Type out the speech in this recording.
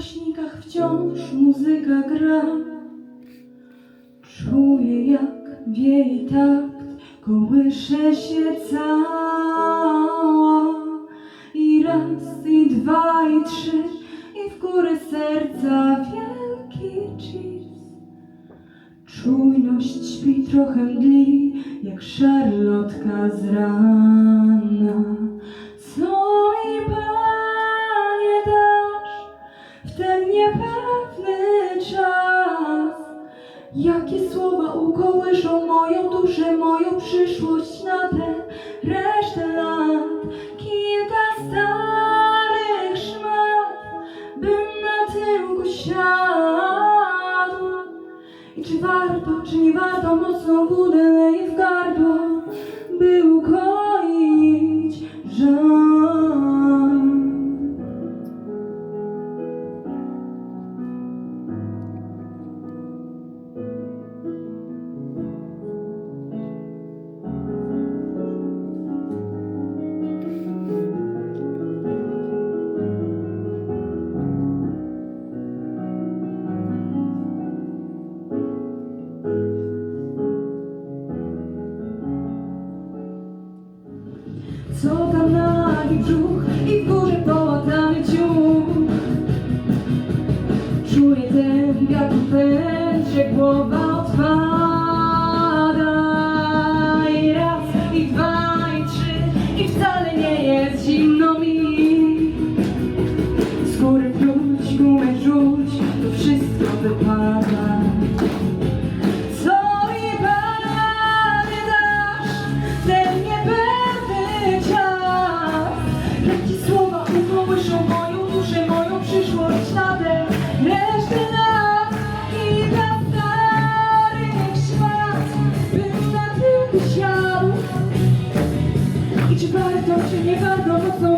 głośnikach wciąż muzyka gra. Czuję jak wieje takt, kołysze się cała. I raz, i dwa, i trzy, i w górę serca wielki cheers. Czujność śpi trochę mdli, jak szarlotka z rana. Niepewny czas? Jakie słowa ukołyszą moją duszę, moją przyszłość na tę resztę lat? Kilka starych szmat, bym na tyłku siadł. I czy warto, czy nie warto mocno wódę Co tam nagi brzuch i w górze połatany ciuch Czuję ten wiatr pęd, że głowa odpada. I raz, i dwa, i trzy i wcale nie jest zimno mi. Góry wróć, gumę rzuć, to wszystko wypada na tyłku siadł I czy warto, czy nie warto mocno